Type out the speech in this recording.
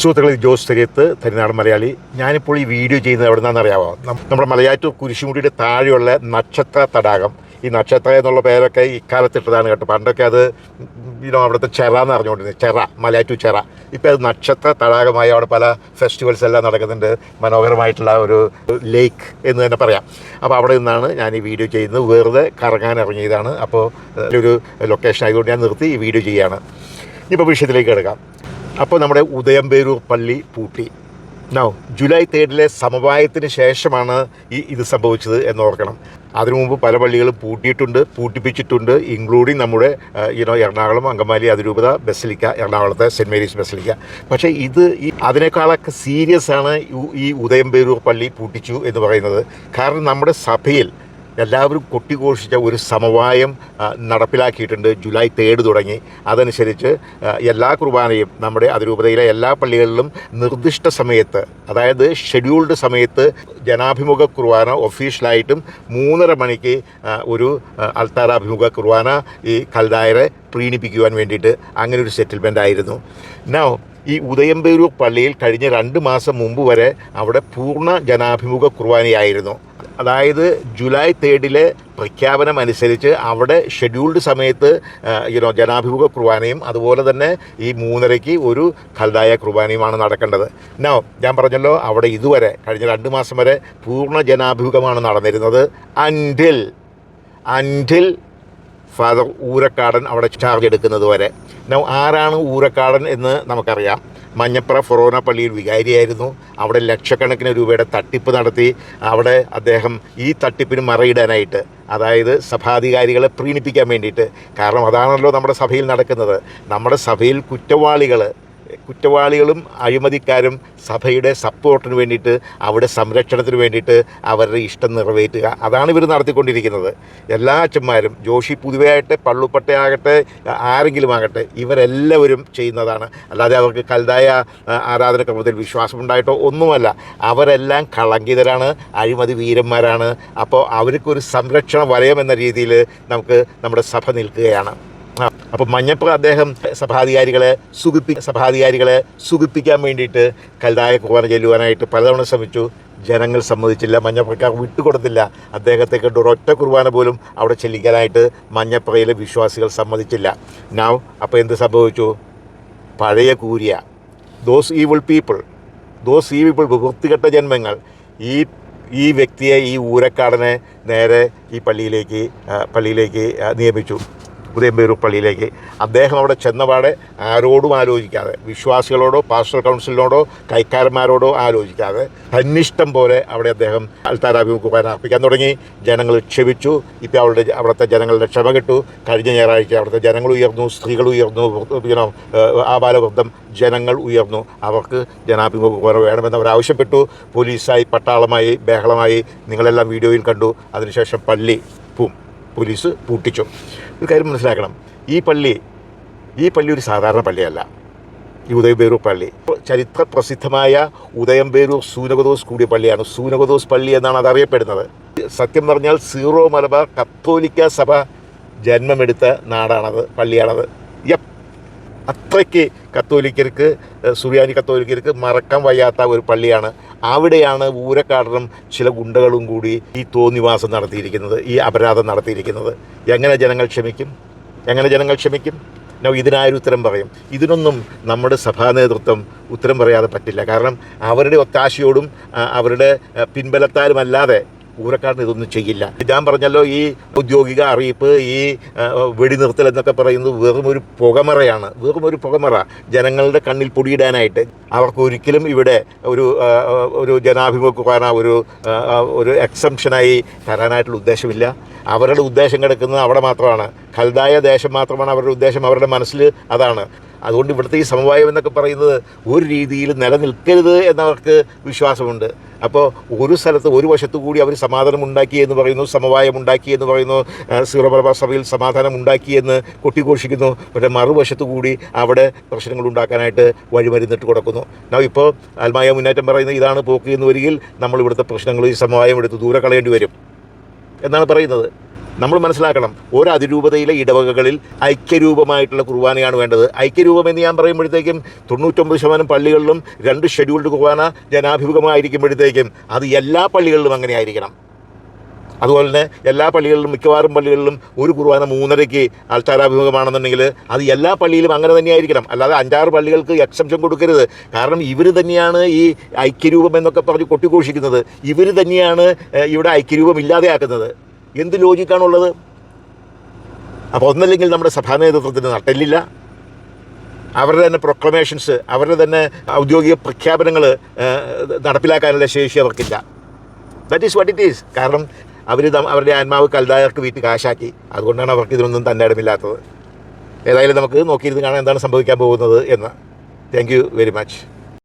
സുഹൃത്തുക്കളെ ജോസ് തെരിയത്ത് തരിനാട് മലയാളി. ഞാനിപ്പോൾ ഈ വീഡിയോ ചെയ്യുന്നത് എവിടെ നിന്നാണെന്ന് അറിയാമോ നമ്മുടെ മലയാറ്റൂർ കുരിശുമുടിയുടെ താഴെയുള്ള നക്ഷത്ര തടാകം. ഈ നക്ഷത്ര എന്നുള്ള പേരൊക്കെ ഇക്കാലത്തിട്ടതാണ് കേട്ടോ. പണ്ടൊക്കെ അത് ഇനോ അവിടുത്തെ ചെറ എന്ന് അറിഞ്ഞുകൊണ്ടിരുന്നത് ചെറ മലയാറ്റൂർ ചെറ. ഇപ്പോൾ അത് നക്ഷത്ര തടാകമായി അവിടെ പല ഫെസ്റ്റിവൽസ് എല്ലാം നടക്കുന്നുണ്ട്. മനോഹരമായിട്ടുള്ള ഒരു ലേക്ക് എന്ന് തന്നെ പറയാം. അപ്പോൾ അവിടെ നിന്നാണ് ഞാൻ ഈ വീഡിയോ ചെയ്യുന്നത്. വെറുതെ കറങ്ങാൻ ഇറങ്ങിയതാണ്. അപ്പോൾ ഒരു ലൊക്കേഷൻ ആയതുകൊണ്ട് ഞാൻ നിർത്തി ഈ വീഡിയോ ചെയ്യുകയാണ്. ഇപ്പോൾ വിഷയത്തിലേക്ക് കിടക്കാം. അപ്പോൾ നമ്മുടെ ഉദയംപേരൂർ പള്ളി പൂട്ടി. നോ ജൂലൈ തേർഡിലെ സമവായത്തിന് ശേഷമാണ് ഈ ഇത് സംഭവിച്ചത് എന്ന് ഓർക്കണം. അതിനു മുമ്പ് പല പള്ളികളും പൂട്ടിയിട്ടുണ്ട് പൂട്ടിപ്പിച്ചിട്ടുണ്ട് ഇൻക്ലൂഡിങ് നമ്മുടെ യുനോ എറണാകുളം അങ്കമാലി അതിരൂപത ബസലിക്ക എറണാകുളത്തെ സെന്റ് മേരീസ് ബസലിക്ക പക്ഷേ ഇത് ഈ അതിനേക്കാളൊക്കെ സീരിയസ് ആണ് ഈ ഉദയംപേരൂർ പള്ളി പൂട്ടിച്ചു എന്ന് പറയുന്നത്. കാരണം നമ്മുടെ സഭയിൽ എല്ലാവരും കൊട്ടിഘോഷിച്ച ഒരു സമവായം നടപ്പിലാക്കിയിട്ടുണ്ട്. ജൂലൈ തേർഡ് തുടങ്ങി. അതനുസരിച്ച് എല്ലാ കുർബാനയും നമ്മുടെ അതിരൂപതയിലെ എല്ലാ പള്ളികളിലും നിർദ്ദിഷ്ട സമയത്ത് അതായത് ഷെഡ്യൂൾഡ് സമയത്ത് ജനാഭിമുഖ കുർബാന ഒഫീഷ്യലായിട്ടും മൂന്നര മണിക്ക് ഒരു അൾത്താരാഭിമുഖ കുർബാന ഈ കൽദായരെ പ്രീണിപ്പിക്കുവാൻ വേണ്ടിയിട്ട് അങ്ങനെ ഒരു സെറ്റിൽമെന്റ് ആയിരുന്നു. നോ ഈ ഉദയംപേരൂർ പള്ളിയിൽ കഴിഞ്ഞ രണ്ട് മാസം മുമ്പ് വരെ അവിടെ പൂർണ ജനാഭിമുഖ കുർബാനയായിരുന്നു. അതായത് ജൂലൈ തേർഡിലെ പ്രഖ്യാപനം അനുസരിച്ച് അവിടെ ഷെഡ്യൂൾഡ് സമയത്ത് യുനോ ജനാഭിമുഖ കുർബാനയും അതുപോലെ തന്നെ ഈ മൂന്നരയ്ക്ക് ഒരു ഖൽദായ കുർബാനയുമാണ് നടക്കേണ്ടത്. നോ ഞാൻ പറഞ്ഞല്ലോ അവിടെ ഇതുവരെ കഴിഞ്ഞ രണ്ട് മാസം വരെ പൂർണ ജനാഭിമുഖമാണ് നടന്നിരുന്നത്. അൻഡിൽ അൻഡിൽ ഫാദർ ഊരക്കാടൻ അവിടെ ചാർജ് എടുക്കുന്നത് വരെ. നോ ആരാണ് ഊരക്കാടൻ എന്ന് നമുക്കറിയാം. മഞ്ഞപ്ര ഫൊറോന പള്ളിയിൽ വികാരിയായിരുന്നു. അവിടെ ലക്ഷക്കണക്കിന് രൂപയുടെ തട്ടിപ്പ് നടത്തി. അവിടെ അദ്ദേഹം ഈ തട്ടിപ്പിന് മറയിടാനായിട്ട് അതായത് സഭാധികാരികളെ പ്രീണിപ്പിക്കാൻ വേണ്ടിയിട്ട്. കാരണം അതാണല്ലോ നമ്മുടെ സഭയിൽ നടക്കുന്നത്. നമ്മുടെ സഭയിൽ കുറ്റവാളികൾ കുറ്റവാളികളും അഴിമതിക്കാരും സഭയുടെ സപ്പോർട്ടിന് വേണ്ടിയിട്ട് അവിടെ സംരക്ഷണത്തിന് വേണ്ടിയിട്ട് അവരുടെ ഇഷ്ടം നിറവേറ്റുക. അതാണ് ഇവർ നടത്തിക്കൊണ്ടിരിക്കുന്നത്. എല്ലാ അച്ഛന്മാരും ജോഷി പുതുവയാകട്ടെ പള്ളുപ്പട്ടയാകട്ടെ ആരെങ്കിലും ആകട്ടെ ഇവരെല്ലാവരും ചെയ്യുന്നതാണ്. അല്ലാതെ അവർക്ക് കലതായ ആരാധനക്രമത്തിൽ വിശ്വാസമുണ്ടായിട്ടോ ഒന്നുമല്ല. അവരെല്ലാം കളങ്കിതരാണ് അഴിമതി വീരന്മാരാണ്. അപ്പോൾ അവർക്കൊരു സംരക്ഷണ വലയം എന്ന രീതിയിൽ നമുക്ക് നമ്മുടെ സഭ നിൽക്കുകയാണ്. അപ്പോൾ മഞ്ഞപ്പുറ അദ്ദേഹം സഭാധികാരികളെ സുഖിപ്പി സഭാധികാരികളെ സുഖിപ്പിക്കാൻ വേണ്ടിയിട്ട് കൽതായ കുർബാന ചെല്ലുവാനായിട്ട് പലതവണ ശ്രമിച്ചു. ജനങ്ങൾ സമ്മതിച്ചില്ല മഞ്ഞപ്പുറക്കാർ വിട്ടുകൊടുത്തില്ല. അദ്ദേഹത്തെ കണ്ട് ഒരൊറ്റ കുർബാന പോലും അവിടെ ചെല്ലിക്കാനായിട്ട് മഞ്ഞപ്പുറയിലെ വിശ്വാസികൾ സമ്മതിച്ചില്ല. നാവ് അപ്പോൾ എന്ത് സംഭവിച്ചു? പഴയ curia those evil people those ഈ പീപ്പിൾ വൃത്തികെട്ട ജന്മങ്ങൾ ഈ ഈ വ്യക്തിയെ ഈ ഊരക്കാടനെ നേരെ ഈ പള്ളിയിലേക്ക് പള്ളിയിലേക്ക് നിയമിച്ചു. ഉദയംപേരൂർ പള്ളിയിലേക്ക്. അദ്ദേഹം അവിടെ ചെന്നപാടെ ആരോടും ആലോചിക്കാതെ വിശ്വാസികളോടോ പാസ്റ്റർ കൗൺസിലിനോടോ കൈക്കാരന്മാരോടോ ആലോചിക്കാതെ തന്നിഷ്ടം പോലെ അവിടെ അദ്ദേഹം അൽത്താരാഭിമുഖം അർപ്പിക്കാൻ തുടങ്ങി. ജനങ്ങൾ ക്ഷമിച്ചു. ഇപ്പോൾ അവരുടെ അവിടുത്തെ ജനങ്ങളുടെ ക്ഷമ കിട്ടു. കഴിഞ്ഞ ഞായറാഴ്ച അവിടുത്തെ ജനങ്ങൾ ഉയർന്നു സ്ത്രീകൾ ഉയർന്നു ആ ആബാലവൃദ്ധം ജനങ്ങൾ ഉയർന്നു. അവർക്ക് ജനാഭിമുഖ വേണമെന്ന് അവർ ആവശ്യപ്പെട്ടു. പോലീസായി പട്ടാളമായി ബഹളമായി നിങ്ങളെല്ലാം വീഡിയോയിൽ കണ്ടു. അതിനുശേഷം പള്ളി പൂം. പോലീസ് പൂട്ടിച്ചു. ഒരു കാര്യം മനസ്സിലാക്കണം. ഈ പള്ളി ഈ പള്ളി ഒരു സാധാരണ പള്ളിയല്ല. ഈ ഉദയംപേരൂർ പള്ളി. ചരിത്ര പ്രസിദ്ധമായ ഉദയംപേരൂർ സൂനകദോസ് കൂടിയ പള്ളിയാണ്. സൂനകദോസ് പള്ളി എന്നാണ് അത് അറിയപ്പെടുന്നത്. സത്യം പറഞ്ഞാൽ സീറോ മലബാർ കത്തോലിക്ക സഭ ജന്മമെടുത്ത നാടാണത് പള്ളിയാണത്. അത്രയ്ക്ക് കത്തോലിക്കർക്ക് സുറിയാനി കത്തോലിക്കർക്ക് മറക്കാൻ വയ്യാത്ത ഒരു പള്ളിയാണ്. അവിടെയാണ് ഊരക്കാടനും ചില ഗുണ്ടകളും കൂടി ഈ തോന്നിവാസം നടത്തിയിരിക്കുന്നത് ഈ അപരാധം നടത്തിയിരിക്കുന്നത്. എങ്ങനെ ജനങ്ങൾ ക്ഷമിക്കും? എങ്ങനെ ജനങ്ങൾ ക്ഷമിക്കും? നോ ഇതിനായൊരു ഉത്തരം പറയും. ഇതിനൊന്നും നമ്മുടെ സഭാ നേതൃത്വം ഉത്തരം പറയാതെ പറ്റില്ല. കാരണം അവരുടെ ഒത്താശയോടും അവരുടെ പിൻബലത്താലുമല്ലാതെ ഊരക്കാരന് ഇതൊന്നും ചെയ്യില്ല. ഞാൻ പറഞ്ഞല്ലോ ഈ ഔദ്യോഗിക അറിയിപ്പ് ഈ വെടിനിർത്തൽ എന്നൊക്കെ പറയുന്നത് വെറും ഒരു പുകമറയാണ്. വെറും ഒരു പുകമറ. ജനങ്ങളുടെ കണ്ണിൽ പൊടിയിടാനായിട്ട് അവർക്ക് ഒരിക്കലും ഇവിടെ ഒരു ഒരു ജനാഭിമുഖ കുർബാന ഒരു ഒരു എക്സംഷനായി തരാനായിട്ടുള്ള ഉദ്ദേശമില്ല. അവരുടെ ഉദ്ദേശം കിടക്കുന്നത് അവിടെ മാത്രമാണ്. ഖൽദായ ദേശം മാത്രമാണ് അവരുടെ ഉദ്ദേശം. അവരുടെ മനസ്സിൽ അതാണ്. അതുകൊണ്ട് ഇവിടുത്തെ ഈ സമവായം എന്നൊക്കെ പറയുന്നത് ഒരു രീതിയിൽ നിലനിൽക്കരുത് എന്നവർക്ക് വിശ്വാസമുണ്ട്. അപ്പോൾ ഒരു സ്ഥലത്ത് ഒരു വശത്തു കൂടി അവർ സമാധാനം ഉണ്ടാക്കി എന്ന് പറയുന്നു സമവായം ഉണ്ടാക്കി എന്ന് പറയുന്നു ആ, സഭയിൽ സമാധാനം ഉണ്ടാക്കി എന്ന് കൊട്ടിഘോഷിക്കുന്നു. പക്ഷേ മറുവശത്തു കൂടി അവിടെ പ്രശ്നങ്ങൾ ഉണ്ടാക്കാനായിട്ട് വഴിമരുന്നിട്ട് കൊടുക്കുന്നു. എന്നാൽ ഇപ്പോൾ ആത്മായ മുന്നേറ്റം പറയുന്നത് ഇതാണ് പോക്ക് എന്ന് വരികിൽ നമ്മൾ ഇവിടുത്തെ പ്രശ്നങ്ങൾ ഈ സമവായം എടുത്ത് ദൂരെ കളയേണ്ടി വരും. എന്നാണ് പറയുന്നത്. നമ്മൾ മനസ്സിലാക്കണം ഓരോ അതിരൂപതയിലെ ഇടവകകളിൽ ഐക്യരൂപമായിട്ടുള്ള കുർബാനയാണ് വേണ്ടത്. ഐക്യരൂപം എന്ന് ഞാൻ പറയുമ്പോഴത്തേക്കും തൊണ്ണൂറ്റൊമ്പത് ശതമാനം പള്ളികളിലും രണ്ട് ഷെഡ്യൂൾഡ് കുർബാന ജനാഭിമുഖമായിരിക്കുമ്പോഴത്തേക്കും അത് എല്ലാ പള്ളികളിലും അങ്ങനെ ആയിരിക്കണം അതുപോലെ തന്നെ എല്ലാ പള്ളികളിലും മിക്കവാറും പള്ളികളിലും ഒരു കുർബാന മൂന്നരയ്ക്ക് ആൾത്താരാഭിമുഖമാണെന്നുണ്ടെങ്കിൽ അത് എല്ലാ പള്ളിയിലും അങ്ങനെ തന്നെയായിരിക്കണം. അല്ലാതെ അഞ്ചാറ് പള്ളികൾക്ക് എക്സംഷൻ കൊടുക്കരുത്. കാരണം ഇവർ തന്നെയാണ് ഈ ഐക്യരൂപം എന്നൊക്കെ പറഞ്ഞ് കൊട്ടിഘോഷിക്കുന്നത്. ഇവർ തന്നെയാണ് ഇവിടെ ഐക്യരൂപം ഇല്ലാതെയാക്കുന്നത്. എന്ത് ലോജിക്കാണുള്ളത്? അപ്പോൾ ഒന്നല്ലെങ്കിൽ നമ്മുടെ സഭാ നേതൃത്വത്തിന് നട്ടില്ല അവരുടെ തന്നെ പ്രൊക്ലമേഷൻസ് അവരുടെ തന്നെ ഔദ്യോഗിക പ്രഖ്യാപനങ്ങൾ നടപ്പിലാക്കാനുള്ള ശേഷി അവർക്കില്ല. That is what it is കാരണം അവർ അവരുടെ ആത്മാവ് കൽദായർക്ക് വീട്ടിൽ കാശാക്കി. അതുകൊണ്ടാണ് അവർക്ക് ഇതിനൊന്നും തന്നെ ഇടമില്ലാത്തത് ഏതായാലും നമുക്ക് നോക്കിയിരുന്ന് കാണാൻ എന്താണ് സംഭവിക്കാൻ പോകുന്നത് എന്ന്. Thank you very much